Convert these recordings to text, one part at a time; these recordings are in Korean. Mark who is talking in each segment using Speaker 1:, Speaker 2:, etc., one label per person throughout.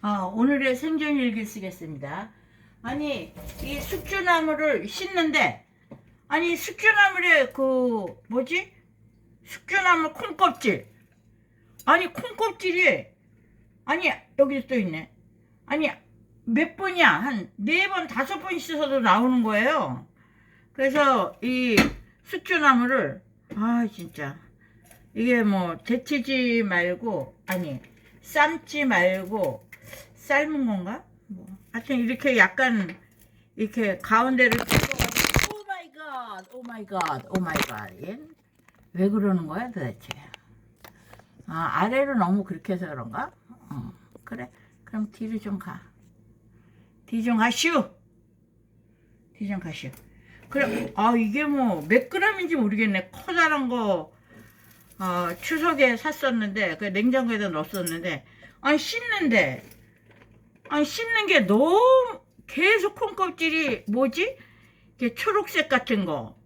Speaker 1: 어, 오늘의 생존일기 쓰겠습니다. 아니, 이 숙주나무를 심는데, 아니, 숙주나물에 그, 뭐지? 숙주나물 콩껍질. 아니, 콩껍질이, 아니, 여기 또 있네. 아니, 몇 번이야? 한 네 번, 다섯 번 씻어도 나오는 거예요. 그래서 이 숙주나물을, 아, 진짜. 이게 뭐, 데치지 말고, 아니, 삶지 말고, 삶은 건가? 뭐, 하여튼 이렇게 약간, 이렇게 가운데를 뜯어가지고, 오 마이 갓, 오 마이 갓, 오 마이 갓. 왜 그러는 거야 도대체? 아, 아래로 너무 그렇게 해서 그런가? 어, 그래. 그럼 뒤로 좀 가. 뒤 좀 가시오. 뒤 좀 가시오. 그래, 아, 이게 뭐, 몇 그램인지 모르겠네. 커다란 거, 어, 추석에 샀었는데, 그 냉장고에다 넣었었는데, 아니, 씻는데, 아니, 씻는 게 너무, 계속 콩 껍질이, 뭐지? 이게 초록색 같은 거.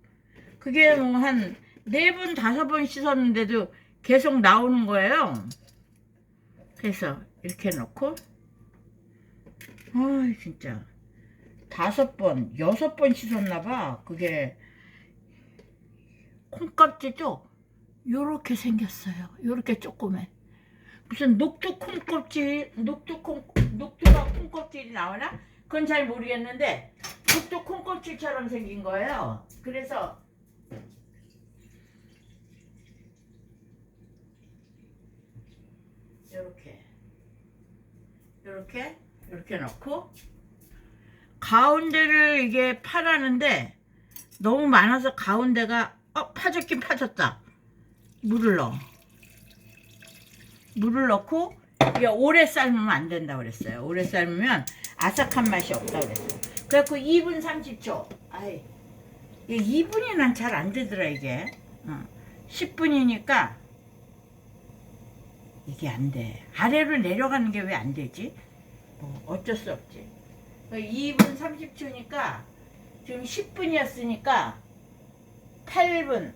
Speaker 1: 그게 뭐, 한, 네 번, 다섯 번 씻었는데도 계속 나오는 거예요. 그래서, 이렇게 놓고, 아 진짜. 다섯 번, 여섯 번 씻었나 봐. 그게, 콩깍지도 요렇게 생겼어요. 요렇게 조그매. 무슨 녹두 콩껍질, 녹두 콩, 녹두가 콩껍질이 나오나? 그건 잘 모르겠는데, 녹두 콩껍질처럼 생긴 거예요. 그래서, 요렇게. 요렇게, 요렇게 넣고, 가운데를 이게 파라는데, 너무 많아서 가운데가, 어, 파졌긴 파졌다. 물을 넣어. 물을 넣고 이게 오래 삶으면 안 된다 그랬어요. 오래 삶으면 아삭한 맛이 없다 그랬어요. 그래갖고 2분 30초. 아이, 이게 2분이 난 잘 안 되더라 이게. 어. 10분이니까 이게 안 돼. 아래로 내려가는 게 왜 안 되지? 뭐 어쩔 수 없지. 2분 30초니까 지금 10분이었으니까 8분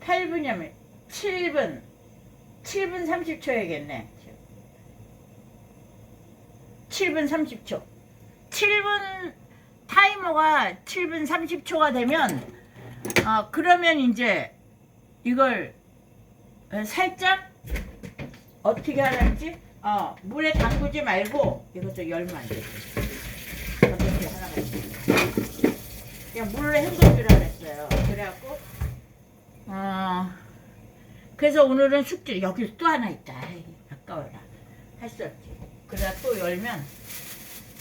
Speaker 1: 8분이면 7분 7분 30초야겠네. 7분 30초. 7분 타이머가 7분 30초가 되면 어, 그러면 이제 이걸 어, 살짝 어떻게 하는지 어, 물에 담그지 말고 이것도 열면 안 되지 어떻게 하나가 있어. 그냥 물로 헹궈주라 그랬어요 그래갖고 어, 그래서 오늘은 숙제 여기 또 하나 있다. 아까워라. 없지. 그러다 또 열면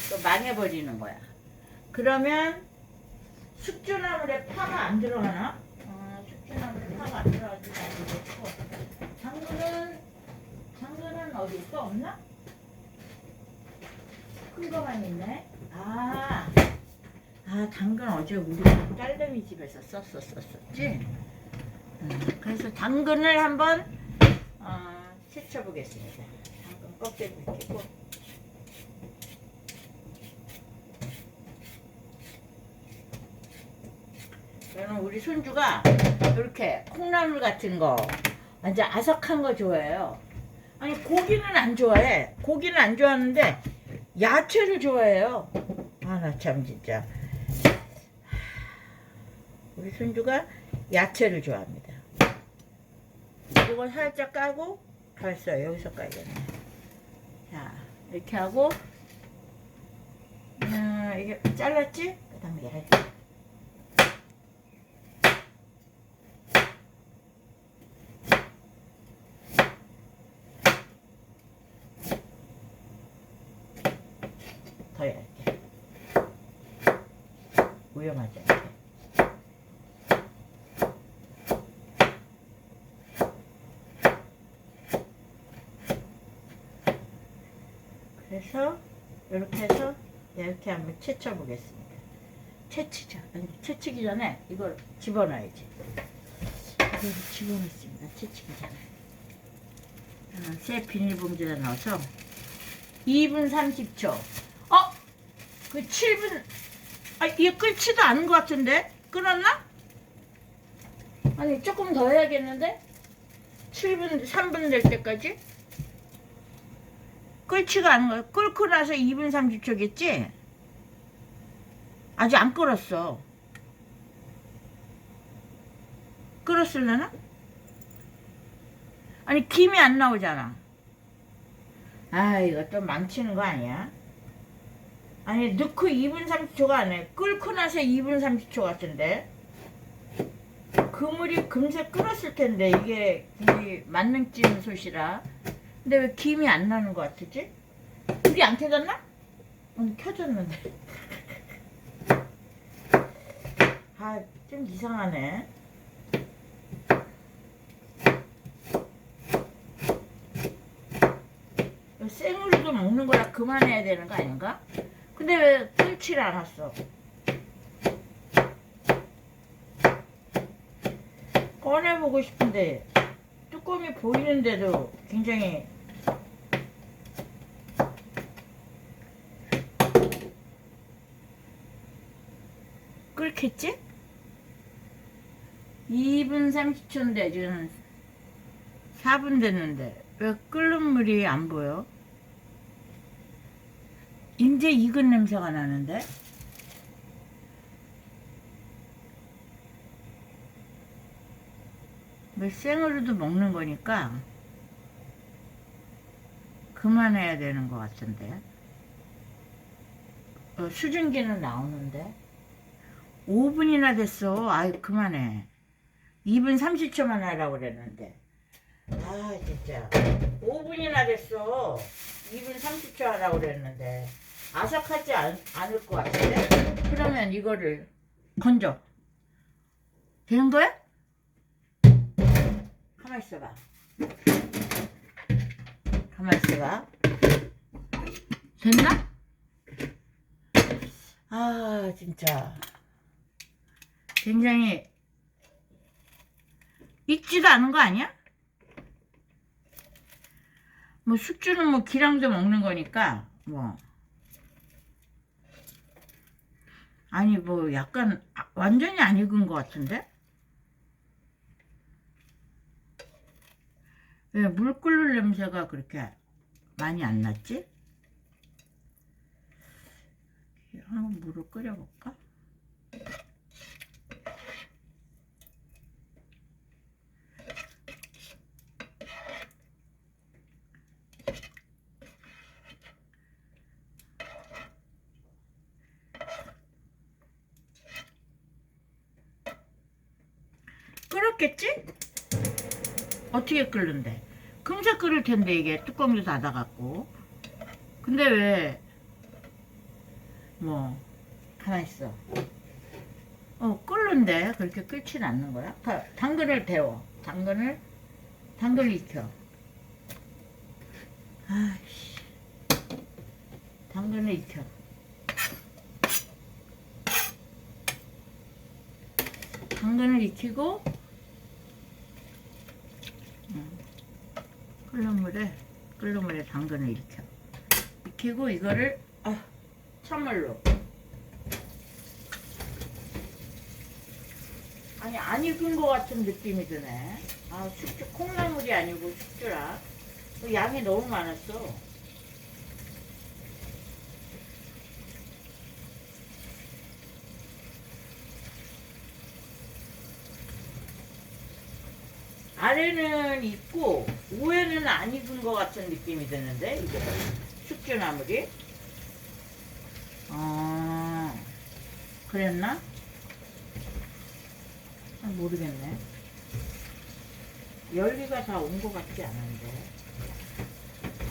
Speaker 1: 또 망해버리는 거야. 그러면 숙주나물에 파가 안 들어가나? 어, 숙주나물에 파가 안 들어가지고 안 되겠고 당근은 당근은 어디 있어? 없나? 큰 거만 있네. 아, 아 당근 어제 우리 딸내미 집에서 썼었었었지. 음, 그래서 당근을 한번 어, 채쳐 보겠습니다. 당근 껍질 벗기고 저는 우리 손주가 이렇게 콩나물 같은 거 완전 아삭한 거 좋아해요. 아니 고기는 안 좋아해. 고기는 안 좋아하는데 야채를 좋아해요. 아 나 참 진짜 우리 손주가 야채를 좋아합니다. 이거 살짝 까고 벌써 여기서 까야겠네. 자 이렇게 하고. 음, 이게 잘랐지? 그 다음에 얘를 더 얇게. 위험하지 않게 그래서 이렇게 해서 이렇게 한번 채쳐 보겠습니다. 채치죠. 채치기 전에 이걸 집어넣어야지. 이걸 집어넣습니다. 채치기 전에. 어, 새 비닐봉지에 넣어서 2분 30초. 어? 그 7분. 아, 이게 끓지도 않은 것 같은데? 끓었나? 아니, 조금 더 해야겠는데? 7분, 3분 될 때까지? 끓지가 않은 거야. 끓고 나서 2분 30초겠지? 아직 안 끓었어. 끓었을려나? 아니 김이 안 나오잖아. 아 이거 또 망치는 거 아니야? 아니 넣고 2분 30초가 아니야. 끓고 나서 2분 30초 같은데. 그물이 금세 끓었을 텐데 이게 이 만능찜 솥이라. 근데 왜 김이 안 나는 것 같지? 불이 안 켜졌나? 응 켜졌는데. 아 좀 이상하네. 생으로도 먹는 거라 그만해야 되는 거 아닌가? 근데 왜 끓질 않았어? 꺼내보고 싶은데 뚜껑이 보이는데도 굉장히 끓겠지? 2분 30초인데 지금 4분 됐는데 왜 끓는 물이 안 보여? 이제 익은 냄새가 나는데? 생으로도 먹는 거니까 그만해야 되는 것 같은데. 어, 수증기는 나오는데. 5분이나 됐어. 아이 그만해. 2분 30초만 하라고 그랬는데. 아 진짜. 5분이나 됐어. 2분 30초 하라고 그랬는데. 아삭하지 않, 않을 것 같은데? 그러면 이거를 건져. 되는 거야? 가만 있어봐. 가만 있어봐. 됐나? 아 진짜. 굉장히 익지도 않은 거 아니야? 뭐 숙주는 뭐 기랑도 먹는 거니까 뭐. 아니 뭐 약간 아- 완전히 안 익은 것 같은데 왜 물 끓는 냄새가 그렇게 많이 안 났지? 한번 물을 끓여볼까? 끓었겠지? 어떻게 끓는데? 금세 끓을 텐데 이게 뚜껑도 닫아갖고. 근데 왜? 뭐 가만 있어. 어 끓는데 그렇게 끓진 않는 거야? 다- 당근을 데워. 당근을 당근을 익혀. 아이씨. 당근을 익혀. 당근을 익히고 끓는 물에 끓는 물에 당근을 익혀 익히고 이거를 아, 찬물로. 아니 안 익은 것 같은 느낌이 드네. 아 숙주 콩나물이 아니고 숙주라. 그 양이 너무 많았어. 아래는 익고 위에는 안 익은 것 같은 느낌이 드는데 이게 숙주나물이? 아 그랬나? 아, 모르겠네. 열기가 다 온 것 같지 않은데.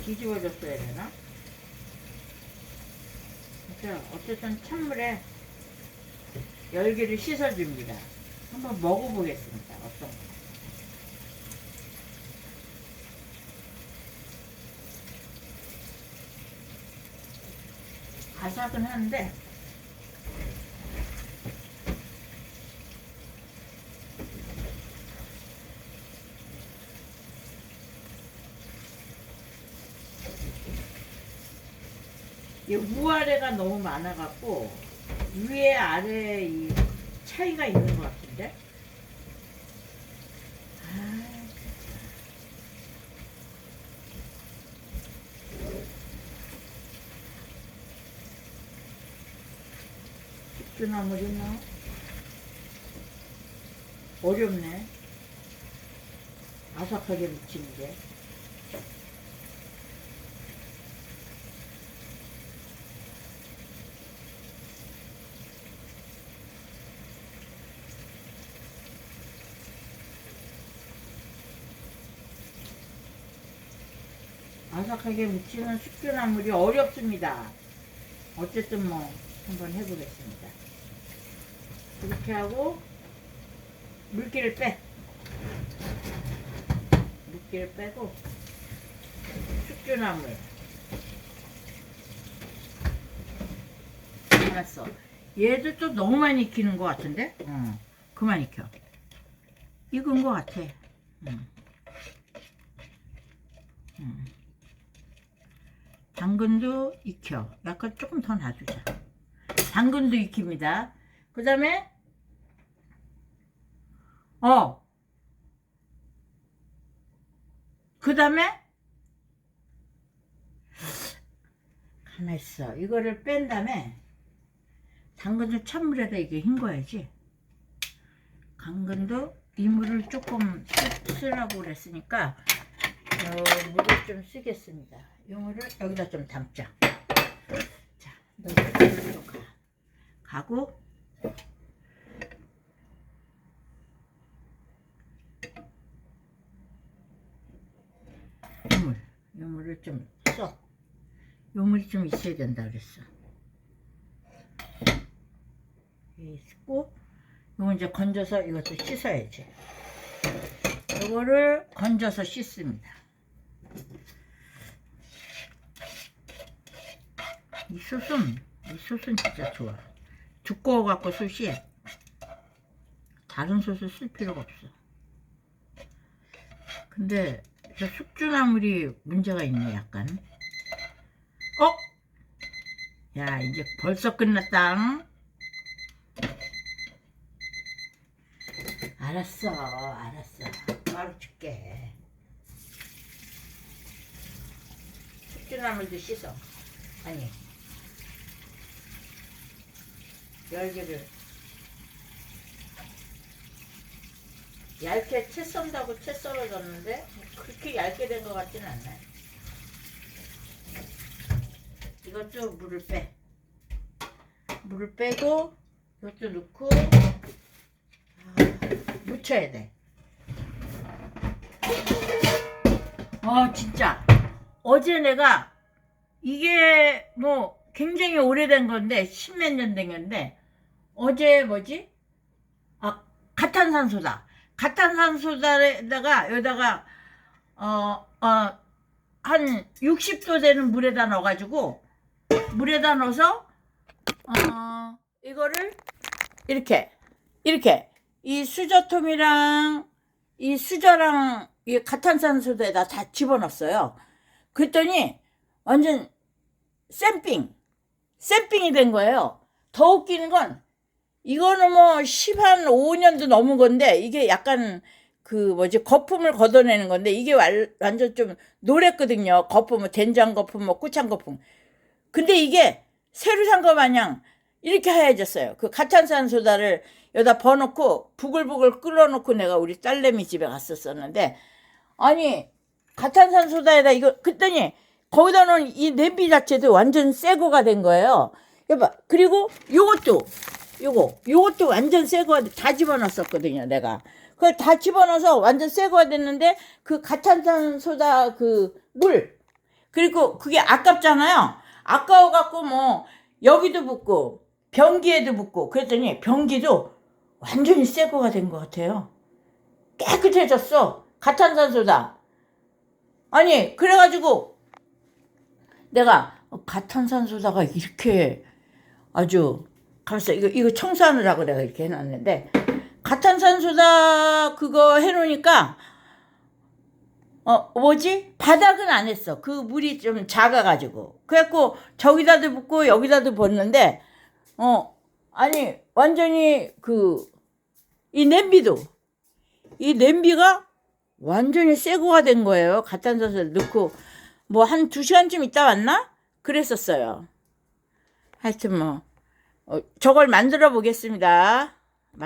Speaker 1: 뒤집어졌어야 되나? 자, 어쨌든 찬물에 열기를 씻어줍니다. 한번 먹어보겠습니다. 어떤 거 바삭은 한데. 이 위아래가 너무 많아갖고 위에 아래 이 차이가 있는 것 같은데 아, 숙주나물 있나? 어렵네. 아삭하게 묻히는 게. 아삭하게 묻히는 숙주나물이 어렵습니다. 어쨌든 뭐 한번 해보겠습니다. 이렇게 하고 물기를 빼. 물기를 빼고 숙주나물. 알았어. 얘도 또 너무 많이 익히는 것 같은데? 어, 그만 익혀. 익은 것 같아. 응. 응. 당근도 익혀. 약간 조금 더 놔주자. 당근도 익힙니다. 그 다음에, 어. 그 다음에, 가만 있어. 이거를 뺀 다음에, 당근을 찬물에다 이게 헹궈야지. 당근도 이물을 조금 쓰- 쓰라고 그랬으니까, 어, 물을 좀 쓰겠습니다. 이 물을 여기다 좀 담자. 자, 너 이쪽으로 가. 가고, 이 물, 좀 써. 이 물이 좀 있어야 된다 그랬어. 있고, 이거 이제 건져서 이것도 씻어야지. 이거를 건져서 씻습니다. 이 솥은 이 솥은 진짜 좋아. 두꺼워 갖고 솥이 다른 솥을 쓸 필요가 없어. 근데 저 숙주나물이 문제가 있네 약간. 어? 야 이제 벌써 끝났다. 알았어, 알았어. 바로 줄게. 숙주나물도 씻어. 아니, 열기를 얇게 채 썬다고 채 썰어졌는데 그렇게 얇게 된 것 같지는 않아요. 이것도 물을 빼. 물을 빼고 이것도 넣고 아, 묻혀야 돼. 아 진짜 어제 내가 이게 뭐 굉장히 오래된 건데 십몇 년 된 건데 어제 뭐지? 아 가탄산소다. 가탄산소다에다가 여기다가 어 어 한 60도 되는 물에다 넣어가지고 물에다 넣어서 어 이거를 이렇게 이렇게 이 수저통이랑 이 수저랑 이 가탄산소에다 다 집어넣었어요. 그랬더니 완전 쌤빙, 쌤빙이 된 거예요. 더 웃기는 건 이거는 뭐 10 한 5년도 넘은 건데 이게 약간 그 뭐지 거품을 걷어내는 건데 이게 완, 완전 좀 노랬거든요. 거품, 뭐 된장 거품, 뭐 꾸창 거품. 근데 이게 새로 산 거 마냥 이렇게 하얘졌어요. 그 가탄산 소다를 여기다 버놓고 부글부글 끓여놓고 내가 우리 딸내미 집에 갔었었는데 아니 가탄산 소다에다 이거 그랬더니 거기다 놓은 이 냄비 자체도 완전 새 거가 된 거예요. 여봐 그리고 요것도 요거 요것도 완전 새 거가 다 집어넣었었거든요 내가. 그걸 다 집어넣어서 완전 새 거가 됐는데 그 가탄산 소다 그 물 그리고 그게 아깝잖아요. 아까워 갖고 뭐 여기도 붓고 변기에도 붓고 그랬더니 변기도 완전히 새 거가 된 것 같아요. 깨끗해졌어 가탄산소다. 아니 그래가지고 내가 가탄산소다가 이렇게 아주 가만있어 이거 이거 청소하느라고 내가 이렇게 해놨는데 가탄산소다 그거 해놓으니까 어 뭐지 바닥은 안 했어 그 물이 좀 작아가지고 그래갖고 저기다도 붓고 여기다도 붓는데 어 아니 완전히 그 이 냄비도 이 냄비가 완전히 새거가 된 거예요. 가탄산소를 넣고 뭐 한 두 시간쯤 있다 왔나? 그랬었어요. 하여튼 뭐 어, 저걸 만들어 보겠습니다.